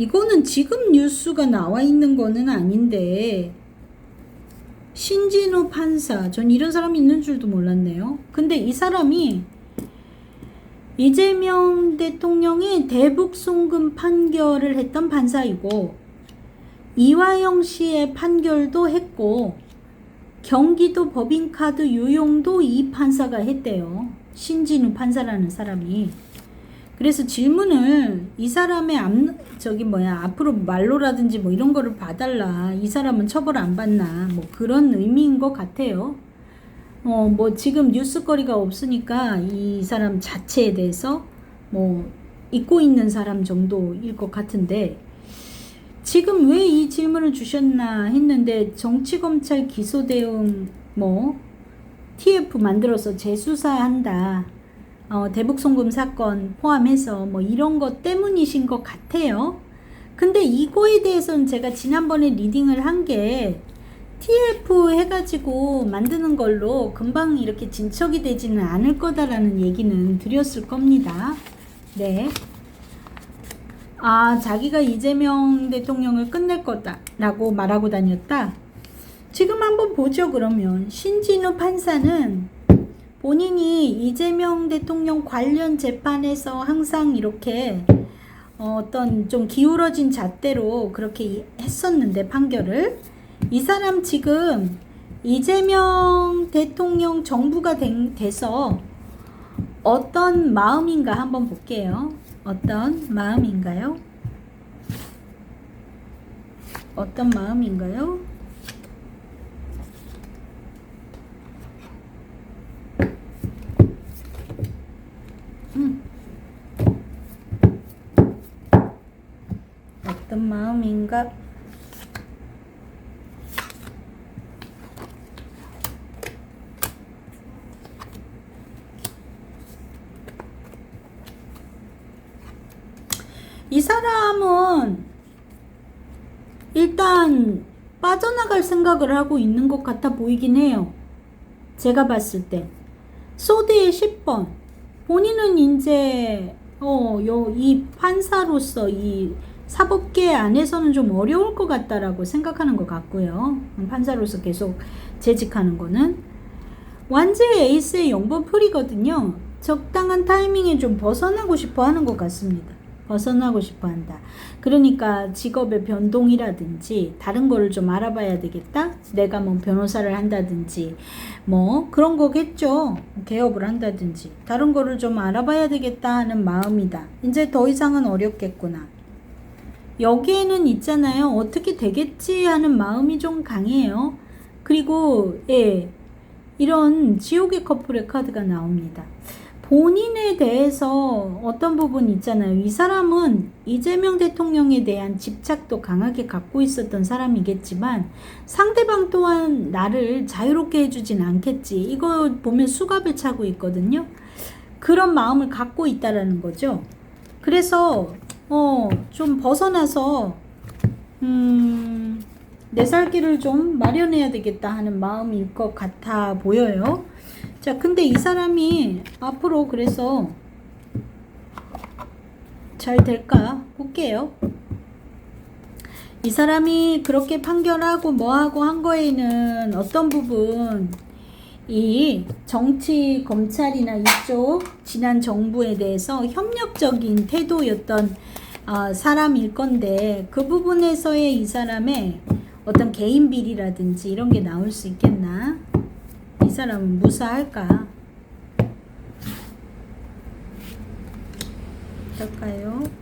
이거는 지금 뉴스가 나와 있는 거는 아닌데 신진우 판사 전 이런 사람이 있는 줄도 몰랐네요. 근데 이 사람이 이재명 대통령이 대북 송금 판결을 했던 판사이고 이화영 씨의 판결도 했고 경기도 법인카드 유용도 이 판사가 했대요. 신진우 판사라는 사람이. 그래서 질문을 이 사람의 앞, 저기 뭐야 앞으로 말로라든지 뭐 이런 거를 봐달라. 이 사람은 처벌 안 받나. 뭐 그런 의미인 것 같아요. 어, 뭐 지금 뉴스거리가 없으니까 이 사람 자체에 대해서 뭐 잊고 있는 사람 정도일 것 같은데 지금 왜 이 질문을 주셨나 했는데 정치검찰 기소대응 뭐 TF 만들어서 재수사한다. 어, 대북송금 사건 포함해서 뭐 이런 것 때문이신 것 같아요. 근데 이거에 대해서는 제가 지난번에 리딩을 한 게 TF 해가지고 만드는 걸로 금방 이렇게 진척이 되지는 않을 거다라는 얘기는 드렸을 겁니다. 네. 아, 자기가 이재명 대통령을 끝낼 거다라고 말하고 다녔다. 지금 한번 보죠, 그러면. 신진우 판사는 본인이 이재명 대통령 관련 재판에서 항상 이렇게 어, 어떤 좀 기울어진 잣대로 그렇게 했었는데, 판결을. 이 사람 지금 이재명 대통령 정부가 된, 돼서 어떤 마음인가 한번 볼게요. 어떤 마음인가요? 어떤 마음인가요? 음. 마음인가? 이 사람은 일단 빠져나갈 생각을 하고 있는 것 같아 보이긴 해요. 제가 봤을 때. 소드의 10번. 본인은 이제, 어, 요, 이 판사로서 이 사법계 안에서는 좀 어려울 것 같다라고 생각하는 것 같고요. 판사로서 계속 재직하는 거는. 완전히 에이스의 영번 풀이거든요. 적당한 타이밍에 좀 벗어나고 싶어 하는 것 같습니다. 벗어나고 싶어 한다. 그러니까 직업의 변동이라든지 다른 거를 좀 알아봐야 되겠다. 내가 뭐 변호사를 한다든지 뭐 그런 거겠죠. 개업을 한다든지 다른 거를 좀 알아봐야 되겠다 하는 마음이다. 이제 더 이상은 어렵겠구나. 여기에는 있잖아요. 어떻게 되겠지 하는 마음이 좀 강해요. 그리고 예. 이런 지옥의 커플의 카드가 나옵니다. 본인에 대해서 어떤 부분 있잖아요. 이 사람은 이재명 대통령에 대한 집착도 강하게 갖고 있었던 사람이겠지만 상대방 또한 나를 자유롭게 해주진 않겠지. 이거 보면 수갑을 차고 있거든요. 그런 마음을 갖고 있다라는 거죠. 그래서 어, 좀 벗어나서 음, 내 살 길을 좀 마련해야 되겠다 하는 마음일 것 같아 보여요. 자, 근데 이 사람이 앞으로 그래서 잘 될까? 볼게요. 이 사람이 그렇게 판결하고 뭐하고 한 거에는 어떤 부분, 이 정치, 검찰이나 이쪽 지난 정부에 대해서 협력적인 태도였던 어, 사람일 건데 그 부분에서의 이 사람의 어떤 개인 비리라든지 이런 게 나올 수 있겠나? 이 사람은 무사할까? 어떨까요?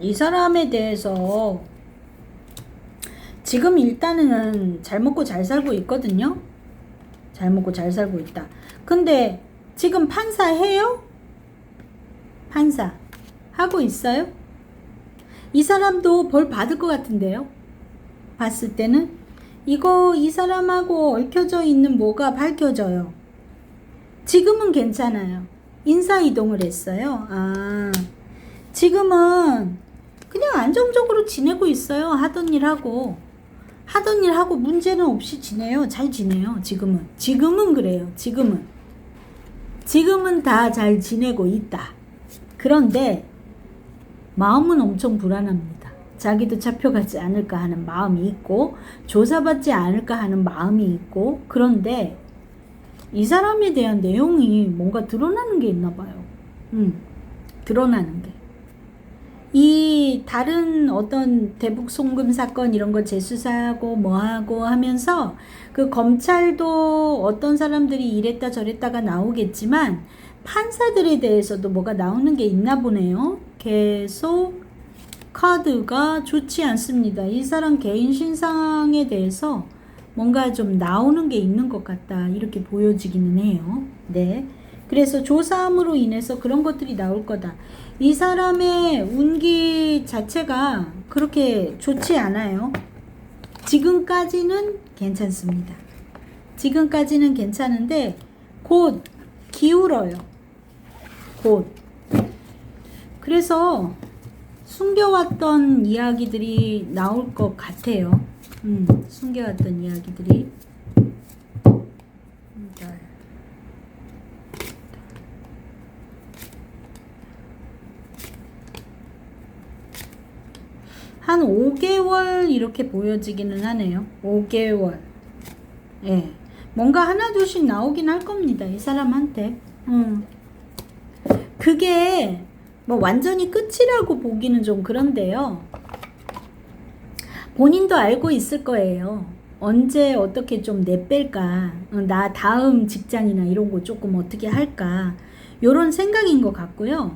이 사람에 대해서 지금 일단은 잘 먹고 잘 살고 있거든요. 잘 먹고 잘 살고 있다. 근데 지금 판사 해요? 판사 하고 있어요? 이 사람도 벌 받을 것 같은데요. 봤을 때는 이거 이 사람하고 얽혀져 있는 뭐가 밝혀져요. 지금은 괜찮아요. 인사 이동을 했어요. 아, 지금은 그냥 안정적으로 지내고 있어요. 하던 일 하고. 하던 일 하고 문제는 없이 지내요. 잘 지내요. 지금은. 지금은 그래요. 지금은. 지금은 다 잘 지내고 있다. 그런데 마음은 엄청 불안합니다. 자기도 잡혀가지 않을까 하는 마음이 있고 조사받지 않을까 하는 마음이 있고 그런데 이 사람에 대한 내용이 뭔가 드러나는 게 있나 봐요. 음, 드러나는 게. 이 다른 어떤 대북 송금 사건 이런 거 재수사하고 뭐하고 하면서 그 검찰도 어떤 사람들이 이랬다 저랬다가 나오겠지만 판사들에 대해서도 뭐가 나오는 게 있나 보네요. 계속 카드가 좋지 않습니다. 이 사람 개인 신상에 대해서 뭔가 좀 나오는 게 있는 것 같다. 이렇게 보여지기는 해요. 네. 그래서 조사함으로 인해서 그런 것들이 나올 거다. 이 사람의 운기 자체가 그렇게 좋지 않아요. 지금까지는 괜찮습니다. 지금까지는 괜찮은데 곧 기울어요. 곧. 그래서 숨겨왔던 이야기들이 나올 것 같아요. 음, 숨겨왔던 이야기들이. 네. 한 5개월 이렇게 보여지기는 하네요. 5개월. 예. 뭔가 하나둘씩 나오긴 할 겁니다. 이 사람한테. 음. 그게 뭐 완전히 끝이라고 보기는 좀 그런데요. 본인도 알고 있을 거예요. 언제 어떻게 좀 내뺄까? 어, 나 다음 직장이나 이런 거 조금 어떻게 할까? 요런 생각인 것 같고요.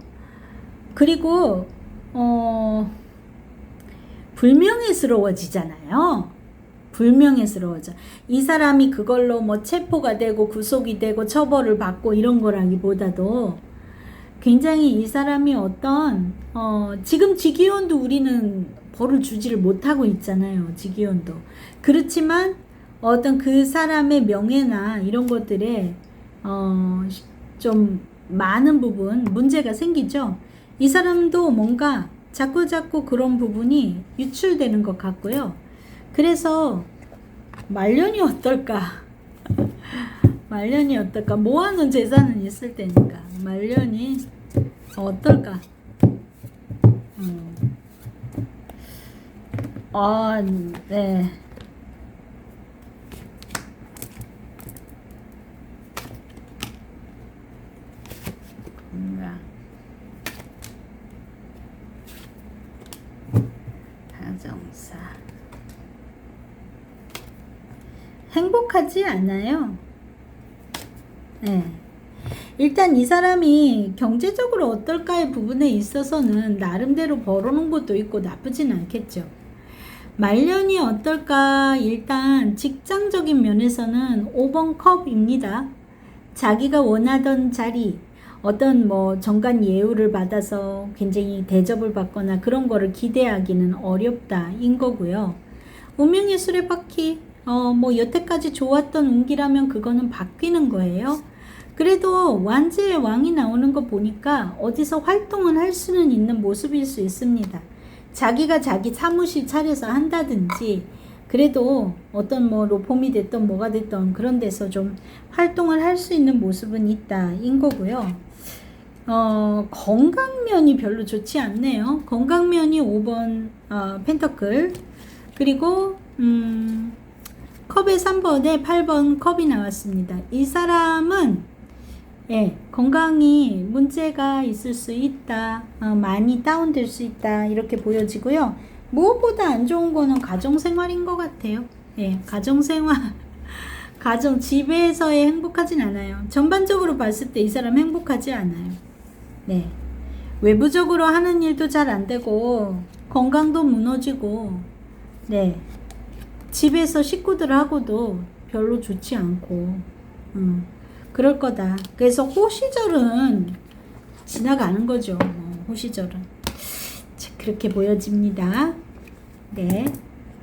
그리고 어 불명예스러워지잖아요. 불명예스러워져. 이 사람이 그걸로 뭐 체포가 되고 구속이 되고 처벌을 받고 이런 거라기보다도 굉장히 이 사람이 어떤 어 지금 직위원도 우리는 벌을 주지를 못하고 있잖아요. 직위원도. 그렇지만 어떤 그 사람의 명예나 이런 것들에 어 좀 많은 부분 문제가 생기죠. 이 사람도 뭔가 자꾸 자꾸 그런 부분이 유출되는 것 같고요. 그래서 말년이 어떨까? 말년이 어떨까? 모아놓은 재산은 있을 테니까 말년이 어떨까? 음. 아, 네. 건강. 가정사. 행복하지 않아요. 네. 일단 이 사람이 경제적으로 어떨까의 부분에 있어서는 나름대로 벌어놓은 것도 있고 나쁘진 않겠죠. 말년이 어떨까? 일단 직장적인 면에서는 5번 컵입니다. 자기가 원하던 자리, 어떤 뭐 정관 예우를 받아서 굉장히 대접을 받거나 그런 거를 기대하기는 어렵다인 거고요. 운명의 수레바퀴, 어, 뭐 여태까지 좋았던 운기라면 그거는 바뀌는 거예요. 그래도 완지의 왕이 나오는 거 보니까 어디서 활동을 할 수는 있는 모습일 수 있습니다. 자기가 자기 사무실 차려서 한다든지 그래도 어떤 뭐 로펌이 됐던 뭐가 됐던 그런 데서 좀 활동을 할 수 있는 모습은 있다인 거고요. 어, 건강면이 별로 좋지 않네요. 건강면이 5번 어, 펜터클 그리고 음, 컵의 3번에 8번 컵이 나왔습니다. 이 사람은 예, 건강이 문제가 있을 수 있다. 어, 많이 다운될 수 있다. 이렇게 보여지고요. 무엇보다 안 좋은 거는 가정생활인 것 같아요. 예, 가정생활. 가정, 집에서의 행복하진 않아요. 전반적으로 봤을 때 이 사람 행복하지 않아요. 네. 외부적으로 하는 일도 잘 안 되고, 건강도 무너지고, 네. 집에서 식구들하고도 별로 좋지 않고, 음. 그럴 거다. 그래서 호시절은 지나가는 거죠. 뭐, 호시절은. 자, 그렇게 보여집니다. 네.